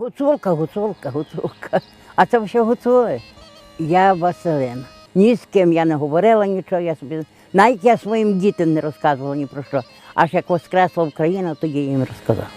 Гуцулка, гуцулка, гуцулка. А це все гуцули. Я Василина. Ні з ким я не говорила нічого, я собі навіть я своїм дітям не розказувала ні про що. Аж як воскресла Україна, тоді я їм розказала.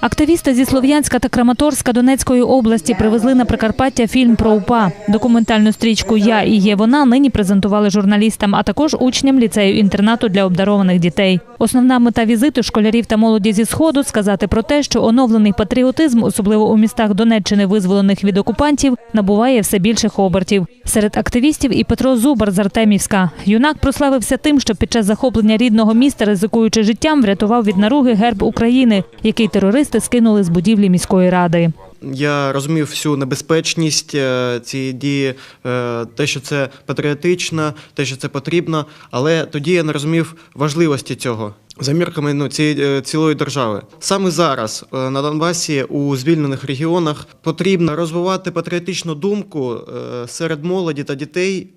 Активісти зі Слов'янська та Краматорська Донецької області привезли на Прикарпаття фільм про УПА. Документальну стрічку Я і є вона нині презентували журналістам, а також учням ліцею інтернату для обдарованих дітей. Основна мета візиту школярів та молоді зі сходу сказати про те, що оновлений патріотизм, особливо у містах Донеччини, визволених від окупантів, набуває все більших обертів. Серед активістів і Петро Зубар з Артемівська. Юнак прославився тим, що під час захоплення рідного міста, ризикуючи життям, врятував від наруги герб України, який терористи скинули з будівлі міської ради. Я розумів всю небезпечність е, цієї дії, е, те, що це патріотично, те, що це потрібно, але тоді я не розумів важливості цього. За мірками ну, цієї е, цілої держави саме зараз на Донбасі у звільнених регіонах потрібно розвивати патріотичну думку серед молоді та дітей,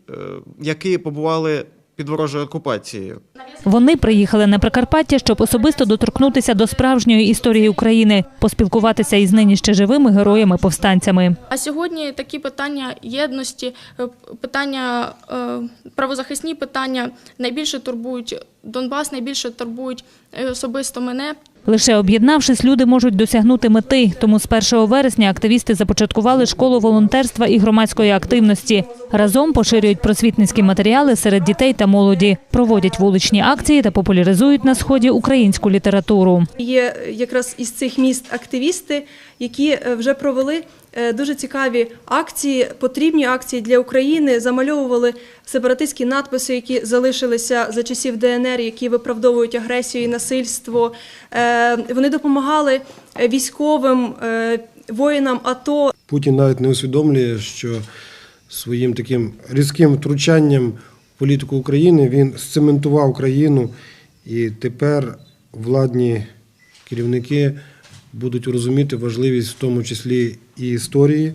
які побували під ворожою окупацією. Вони приїхали на Прикарпаття, щоб особисто доторкнутися до справжньої історії України, поспілкуватися із нині ще живими героями-повстанцями. А сьогодні такі питання єдності, е, питання е, правозахисні питання найбільше турбують Донбас, найбільше турбують е, особисто мене. Лише об'єднавшись, люди можуть досягнути мети. Тому з 1 вересня активісти започаткували школу волонтерства і громадської активності. Разом поширюють просвітницькі матеріали серед дітей та молоді, проводять вуличні акції та популяризують на сході українську літературу. Є якраз із цих міст активісти, які е, вже провели дуже цікаві акції, потрібні акції для України, замальовували сепаратистські надписи, які залишилися за часів ДНР, які виправдовують агресію і насильство. Е, Вони допомагали е, військовим, е, воїнам АТО, Путін навіть не усвідомлює, що своїм таким різким втручанням в політику України він сцементував країну, і тепер владні керівники будуть розуміти важливість в тому числі і історії,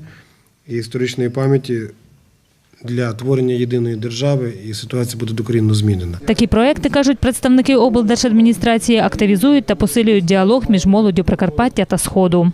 і історичної пам'яті для творення єдиної держави, і ситуація буде докорінно змінена. Такі проекти, кажуть представники облдержадміністрації, активізують та посилюють діалог між молоддю Прикарпаття та Сходу.